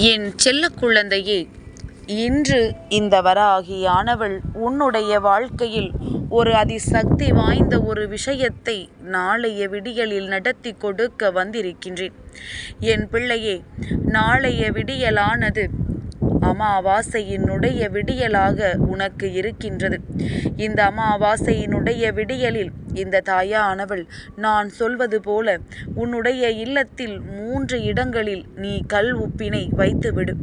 என் செல்ல குழந்தையே இன்று இந்த வராகியானவள் உன்னுடைய வாழ்க்கையில் ஒரு அதிசக்தி வாய்ந்த ஒரு விஷயத்தை நாளைய விடியலில் நடத்தி கொடுக்க வந்திருக்கின்றேன். என் பிள்ளையே நாளைய விடியலானது அமாவாசையினுடைய விடியலாக உனக்கு இருக்கின்றது. இந்த அமாவாசையினுடைய விடியலில் இந்த தாயானவள் நான் சொல்வது போல உன்னுடைய இல்லத்தில் மூன்று இடங்களில் நீ கல் உப்பினை வைத்துவிடு.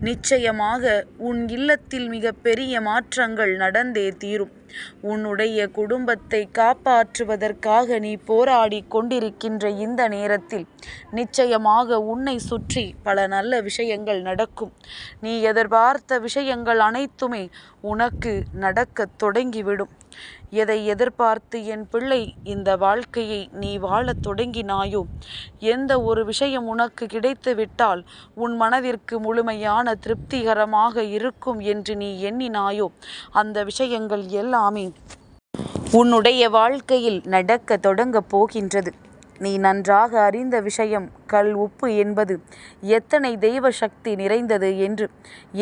நிச்சயமாக உன் இல்லத்தில் மிக பெரிய மாற்றங்கள் நடந்தே தீரும். உன்னுடைய குடும்பத்தை காப்பாற்றுவதற்காக நீ போராடி கொண்டிருக்கின்ற இந்த நேரத்தில் நிச்சயமாக உன்னை சுற்றி பல நல்ல விஷயங்கள் நடக்கும். நீ எதிர்பார்த்த விஷயங்கள் அனைத்துமே உனக்கு நடக்கத் தொடங்கிவிடும். எதை எதிர்பார்த்து என் பிள்ளை இந்த வாழ்க்கையை நீ வாழத் தொடங்கினாயோ? எந்த ஒரு விஷயம் உனக்கு கிடைத்து விட்டால் உன் மனதிற்கு முழுமையான திருப்திகரமாக இருக்கும் என்று நீ எண்ணினாயோ? அந்த விஷயங்கள் எல்லாமே உன்னுடைய வாழ்க்கையில் நடக்க தொடங்கப் போகின்றது. நீ நன்றாக அறிந்த விஷயம் கல் உப்பு என்பது எத்தனை தெய்வ சக்தி நிறைந்தது என்று.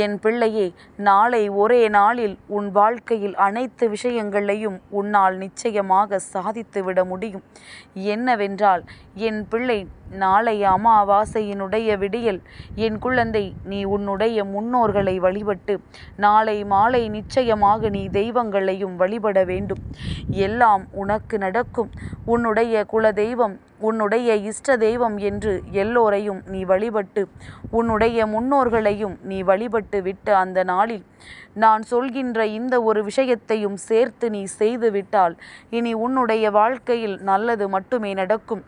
என் பிள்ளையே நாளை ஒரே நாளில் உன் வாழ்க்கையில் அனைத்து விஷயங்களையும் உன்னால் நிச்சயமாக சாதித்துவிட முடியும். என்னவென்றால் என் பிள்ளை நாளை அமாவாசையினுடைய விடியல் என் குழந்தை நீ உன்னுடைய முன்னோர்களை வழிபட்டு நாளை மாலை நிச்சயமாக நீ தெய்வங்களையும் வழிபட வேண்டும். எல்லாம் உனக்கு நடக்கும். உன்னுடைய குல தெய்வம் உன்னுடைய இஷ்ட தெய்வம் என்று எல்லோரையும் நீ வழிபட்டு உன்னுடைய முன்னோர்களையும் நீ வழிபட்டு விட்ட அந்த நாளில் நான் சொல்கின்ற இந்த ஒரு விஷயத்தையும் சேர்த்து நீ செய்துவிட்டால் இனி உன்னுடைய வாழ்க்கையில் நல்லது மட்டுமே நடக்கும்.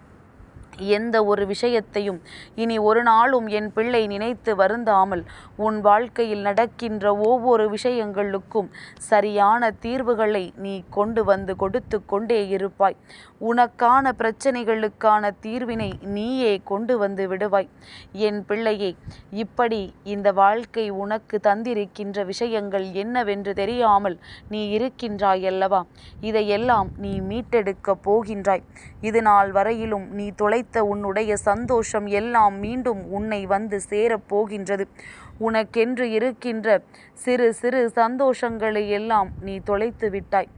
எந்த ஒரு விஷயத்தையும் இனி ஒரு நாளும் என் பிள்ளை நினைத்து வருந்தாமல் உன் வாழ்க்கையில் நடக்கின்ற ஒவ்வொரு விஷயங்களுக்கும் சரியான தீர்வுகளை நீ கொண்டு வந்து கொடுத்து கொண்டே இருப்பாய். உனக்கான பிரச்சனைகளுக்கான தீர்வினை நீயே கொண்டு வந்து விடுவாய். என் பிள்ளையே இப்படி இந்த வாழ்க்கை உனக்கு தந்திருக்கின்ற விஷயங்கள் என்னவென்று தெரியாமல் நீ இருக்கின்றாய் அல்லவா இதையெல்லாம் நீ மீட்டெடுக்கப் போகின்றாய். இது நாள் வரையிலும் நீ தொலைத்த உன்னுடைய சந்தோஷம் எல்லாம் மீண்டும் உன்னை வந்து சேரப் போகின்றது. உனக்கென்று இருக்கின்ற சிறு சிறு சந்தோஷங்களை எல்லாம் நீ தொலைத்து விட்டாய்.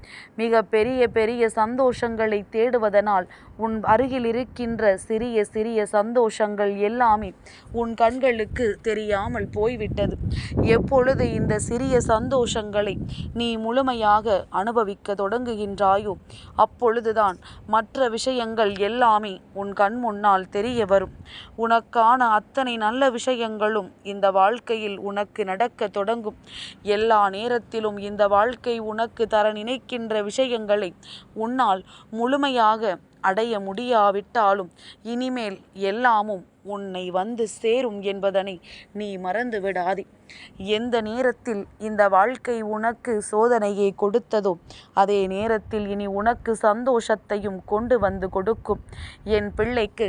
மிக பெரிய பெரிய சந்தோஷங்களை தேடுவதனால் உன் அருகில் இருக்கின்ற சிறிய சிறிய சந்தோஷங்கள் எல்லாமே உன் கண்களுக்கு தெரியாமல் போய்விட்டது. எப்பொழுது இந்த சிறிய சந்தோஷங்களை நீ முழுமையாக அனுபவிக்க தொடங்குகின்றாயோ அப்பொழுதுதான் மற்ற விஷயங்கள் எல்லாமே உன் கண் முன்னால் தெரிய வரும். உனக்கான அத்தனை நல்ல விஷயங்களும் இந்த வாழ்க்கை வாழ்க்கையில் உனக்கு நடக்க தொடங்கும். எல்லா நேரத்திலும் இந்த வாழ்க்கை உனக்கு தர நினைக்கின்ற விஷயங்களை உன்னால் முழுமையாக அடைய முடியாவிட்டாலும் இனிமேல் எல்லாமும் உன்னை வந்து சேரும் என்பதனை நீ மறந்து விடாதே. எந்த நேரத்தில் இந்த வாழ்க்கை உனக்கு சோதனையை கொடுத்ததோ அதே நேரத்தில் இனி உனக்கு சந்தோஷத்தையும் கொண்டு வந்து கொடுக்கும். என் பிள்ளைக்கு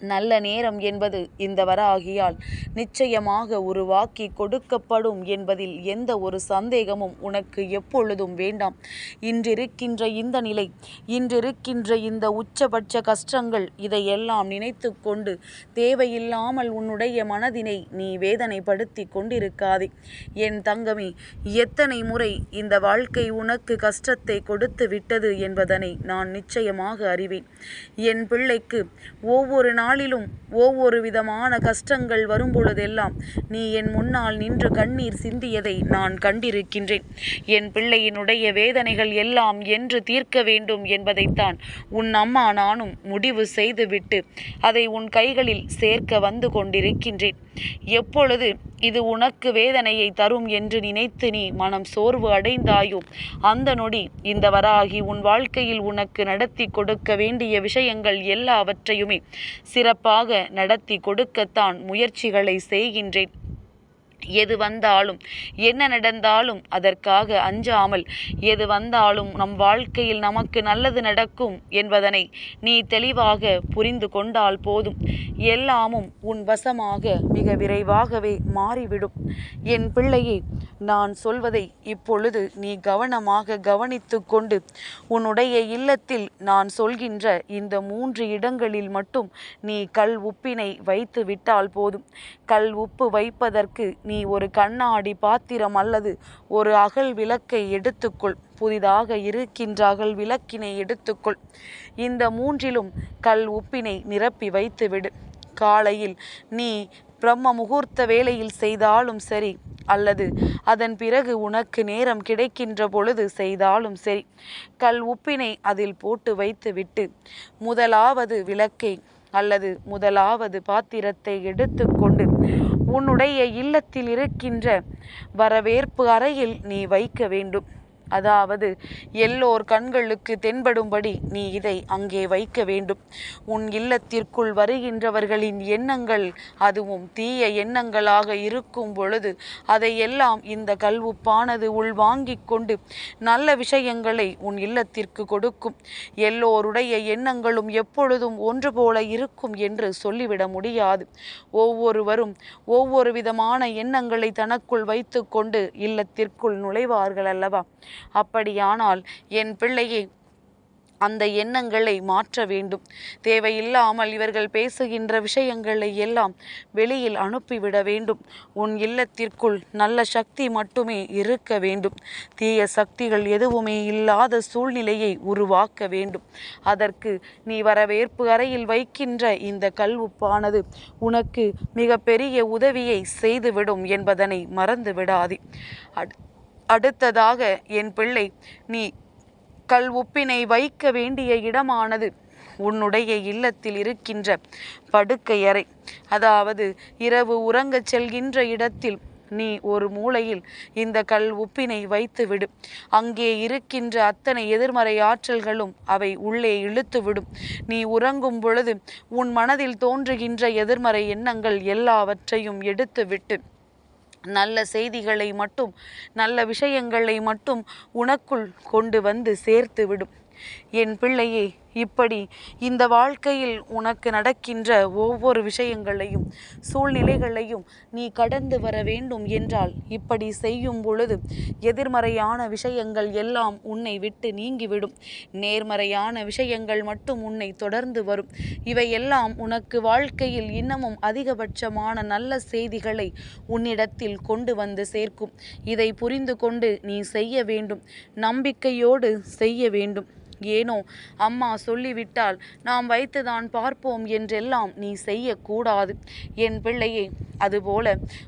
நல்ல நேரம் என்பது இந்த வராகியால் நிச்சயமாக உருவாக்கி கொடுக்கப்படும் என்பதில் எந்த ஒரு சந்தேகமும் உனக்கு எப்பொழுதும் வேண்டாம். இன்றிருக்கின்ற இந்த நிலை இன்றிருக்கின்ற இந்த உச்சபட்ச கஷ்டங்கள் இதையெல்லாம் நினைத்து கொண்டு தேவையில்லாமல் உன்னுடைய மனதினை நீ வேதனைப்படுத்தி கொண்டிருக்காதே. என் தங்கமே எத்தனை முறை இந்த வாழ்க்கை உனக்கு கஷ்டத்தை கொடுத்து விட்டது என்பதனை நான் நிச்சயமாக அறிவேன். என் பிள்ளைக்கு ஒவ்வொரு நாள் நாளிலும் ஒவ்வொரு விதமான கஷ்டங்கள் வரும்பொழுதெல்லாம் நீ என் முன்னால் நின்று கண்ணீர் சிந்தியதை நான் கண்டிருக்கின்றேன். என் பிள்ளையினுடைய வேதனைகள் எல்லாம் என்று தீர்க்க வேண்டும் என்பதைத்தான் உன் அம்மா நானும் முடிவு செய்துவிட்டு அதை உன் கைகளில் சேர்க்க வந்து கொண்டிருக்கின்றேன். எப்பொழுது இது உனக்கு வேதனையை தரும் என்று நினைத்து நீ மனம் சோர்வு அடைந்தாயோ அந்த நொடி இந்த வராகி உன் வாழ்க்கையில் உனக்கு நடத்தி கொடுக்க வேண்டிய விஷயங்கள் எல்லாவற்றையுமே சிறப்பாக நடத்தி கொடுக்கத்தான் முயற்சிகளை செய்கின்றேன். எது வந்தாலும் என்ன நடந்தாலும் அதற்காக அஞ்சாமல் எது வந்தாலும் நம் வாழ்க்கையில் நமக்கு நல்லது நடக்கும் என்பதனை நீ தெளிவாக புரிந்து கொண்டால் போதும். எல்லாமும் உன் வசமாக மிக விரைவாகவே மாறிவிடும். என் பிள்ளையே நான் சொல்வதை இப்பொழுது நீ கவனமாக கவனித்து கொண்டு உன்னுடைய இல்லத்தில் நான் சொல்கின்ற இந்த மூன்று இடங்களில் மட்டும் நீ கல் உப்பினை வைத்து விட்டால் போதும். கல் உப்பு வைப்பதற்கு நீ ஒரு கண்ணாடி பாத்திரம் அல்லது ஒரு அகல் விளக்கை எடுத்துக்கொள். புதிதாக இருக்கின்ற அகல் விளக்கினை எடுத்துக்கொள். இந்த மூன்றிலும் கல் உப்பினை நிரப்பி வைத்துவிடு. காலையில் நீ பிரம்ம முகூர்த்த வேளையில் செய்தாலும் சரி அல்லது அதன் பிறகு உனக்கு நேரம் கிடைக்கின்ற பொழுது செய்தாலும் சரி கல் உப்பினை அதில் போட்டு வைத்துவிட்டு முதலாவது விளக்கை அல்லது முதலாவது பாத்திரத்தை எடுத்துக்கொண்டு உன்னுடைய இல்லத்தில் இருக்கின்ற வரவேற்பு அறையில் நீ வைக்க வேண்டும். அதாவது எல்லோர் கண்களுக்கு தென்படும்படி நீ இதை அங்கே வைக்க வேண்டும். உன் இல்லத்திற்குள் வருகின்றவர்களின் எண்ணங்கள் அதுவும் தீய எண்ணங்களாக இருக்கும் பொழுது அதையெல்லாம் இந்த கல்வுப்பானது உள்வாங்கிக் கொண்டு நல்ல விஷயங்களை உன் இல்லத்திற்கு கொடுக்கும். எல்லோருடைய எண்ணங்களும் எப்பொழுதும் ஒன்று போல இருக்கும் என்று சொல்லிவிட முடியாது. ஒவ்வொருவரும் ஒவ்வொரு விதமான எண்ணங்களை தனக்குள் வைத்துக்கொண்டு இல்லத்திற்குள் நுழைவார்கள் அல்லவா? அப்படியானால் என் பிள்ளையை அந்த எண்ணங்களை மாற்ற வேண்டும். தேவையில்லாமல் இவர்கள் பேசுகின்ற விஷயங்களை எல்லாம் வெளியில் அனுப்பிவிட வேண்டும். உன் இல்லத்திற்குள் நல்ல சக்தி மட்டுமே இருக்க வேண்டும். தீய சக்திகள் எதுவுமே இல்லாத சூழ்நிலையை உருவாக்க வேண்டும். அதற்கு நீ வரவேற்பு அறையில் வைக்கின்ற இந்த கல்வுப்பானது உனக்கு மிகப்பெரிய உதவியை செய்துவிடும் என்பதனை மறந்து விடாதே அடுத்ததாக என் பிள்ளை நீ கல் உப்பினை வைக்க வேண்டிய இடமானது உன்னுடைய இல்லத்தில் இருக்கின்ற படுக்கையறை அதாவது இரவு உறங்கச் செல்கின்ற இடத்தில் நீ ஒரு மூலையில் இந்த கல் உப்பினை வைத்துவிடு. அங்கே இருக்கின்ற அத்தனை எதிர்மறை ஆற்றல்களும் அவை உள்ளே இழுத்துவிடும். நீ உறங்கும் பொழுது உன் மனதில் தோன்றுகின்ற எதிர்மறை எண்ணங்கள் எல்லாவற்றையும் எடுத்துவிட்டு நல்ல செய்திகளை மட்டும் நல்ல விஷயங்களை மட்டும் உனக்குள் கொண்டு வந்து சேர்த்து விடும். என் பிள்ளையே இப்படி இந்த வாழ்க்கையில் உனக்கு நடக்கின்ற ஒவ்வொரு விஷயங்களையும் சூழ்நிலைகளையும் நீ கடந்து வர வேண்டும் என்றால் இப்படி செய்யும் பொழுது எதிர்மறையான விஷயங்கள் எல்லாம் உன்னை விட்டு நீங்கிவிடும். நேர்மறையான விஷயங்கள் மட்டும் உன்னை தொடர்ந்து வரும். இவையெல்லாம் உனக்கு வாழ்க்கையில் இன்னமும் அதிகபட்சமான நல்ல செய்திகளை உன்னிடத்தில் கொண்டு வந்து சேர்க்கும். இதை புரிந்து கொண்டு நீ செய்ய வேண்டும். நம்பிக்கையோடு செய்ய வேண்டும். ஏனோ? அம்மா சொல்லிவிட்டால் நாம் வைத்துதான் பார்ப்போம் என்றெல்லாம் நீ செய்யக்கூடாது. என் பிள்ளையே அதுபோல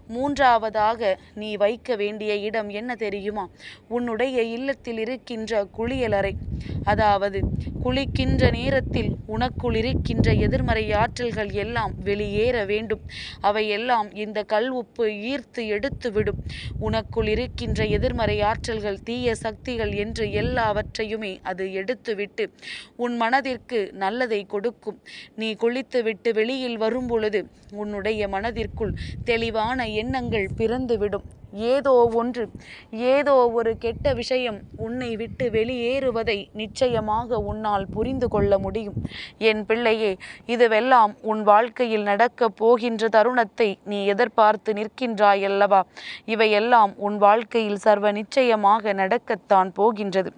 மூன்றாவதாக நீ வைக்க வேண்டிய இடம் என்ன தெரியுமா? உன்னுடைய இல்லத்தில் இருக்கின்ற குளியலறை. அதாவது குளிக்கின்ற நேரத்தில் உனக்குள் இருக்கின்ற எதிர்மறை ஆற்றல்கள் எல்லாம் வெளியேற வேண்டும். அவையெல்லாம் இந்த கல் உப்பு ஈர்த்து எடுத்துவிடும் உனக்குள் இருக்கின்ற எதிர்மறை ஆற்றல்கள் தீய சக்திகள் என்று எல்லாவற்றையுமே அது எடுத்துவிட்டு உன் மனதிற்கு நல்லதை கொடுக்கும். நீ குளித்துவிட்டு வெளியில் வரும்பொழுது உன்னுடைய மனதிற்குள் தெளிவான எண்ணங்கள் பிறந்துவிடும். ஏதோ ஒன்று ஏதோ ஒரு கெட்ட விஷயம் உன்னை விட்டு வெளியேறுவதை நிச்சயமாக உன்னால் புரிந்து கொள்ள முடியும். என் பிள்ளையே இதுவெல்லாம் உன் வாழ்க்கையில் நடக்கப் போகின்ற தருணத்தை நீ எதிர்பார்த்து நிற்கின்றாயல்லவா? இவையெல்லாம் உன் வாழ்க்கையில் சர்வ நிச்சயமாக நடக்கத்தான் போகின்றது.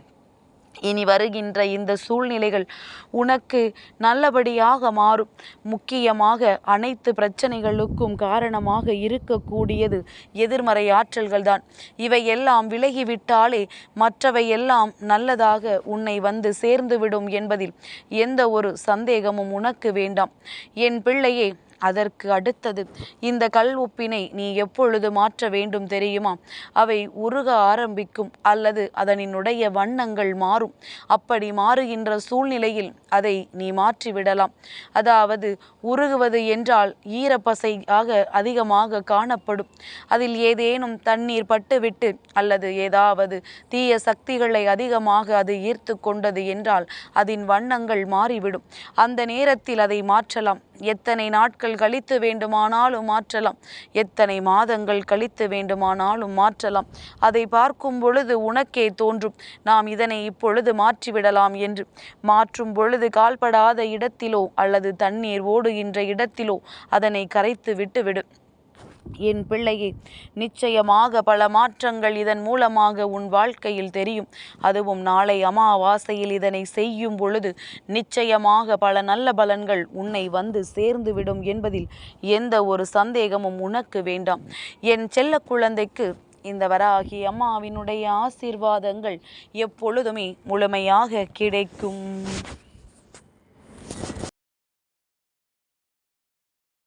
இனி வருகின்ற இந்த சூழ்நிலைகள் உனக்கு நல்லபடியாக மாறும். முக்கியமாக அனைத்து பிரச்சனைகளுக்கும் காரணமாக இருக்கக்கூடியது எதிர்மறை ஆற்றல்கள் தான் இவை எல்லாம் விலகிவிட்டாலே மற்றவை எல்லாம் நல்லதாக உன்னை வந்து சேர்ந்துவிடும் என்பதில் எந்த ஒரு சந்தேகமும் உனக்கு வேண்டாம். என் பிள்ளையே அதற்கு அடுத்தது இந்த கல் உப்பினை நீ எப்பொழுது மாற்ற வேண்டும் தெரியுமா? அவை உருக ஆரம்பிக்கும் அல்லது அதனினுடைய வண்ணங்கள் மாறும். அப்படி மாறுகின்ற சூழ்நிலையில் அதை நீ மாற்றிவிடலாம். அதாவது உருகுவது என்றால் ஈரப்பசையாக அதிகமாக காணப்படும். அதில் ஏதேனும் தண்ணீர் பட்டுவிட்டு அல்லது ஏதாவது தீய சக்திகளை அதிகமாக அது ஈர்த்து கொண்டது என்றால் அதன் வண்ணங்கள் மாறிவிடும். அந்த நேரத்தில் அதை மாற்றலாம். எத்தனை நாட்கள் கழித்து வேண்டுமானாலும் மாற்றலாம். எத்தனை மாதங்கள் கழித்து வேண்டுமானாலும் மாற்றலாம். அதை பார்க்கும் பொழுது உனக்கே தோன்றும். நாம் இதனை இப்பொழுது மாற்றிவிடலாம் என்று. மாற்றும் பொழுது கால்படாத இடத்திலோ அல்லது தண்ணீர் ஓடுகின்ற இடத்திலோ அதனை கரைத்து விட்டுவிடும் என் பிள்ளையே நிச்சயமாக பல மாற்றங்கள் இதன் மூலமாக உன் வாழ்க்கையில் தெரியும். அதுவும் நாளை அமாவாசையில் இதனை செய்யும் பொழுது நிச்சயமாக பல நல்ல பலன்கள் உன்னை வந்து சேர்ந்துவிடும் என்பதில் எந்த ஒரு சந்தேகமும் உனக்கு வேண்டாம். என் செல்ல குழந்தைக்கு இந்த வராகி அம்மாவினுடைய ஆசீர்வாதங்கள் எப்பொழுதுமே முழுமையாக கிடைக்கும்.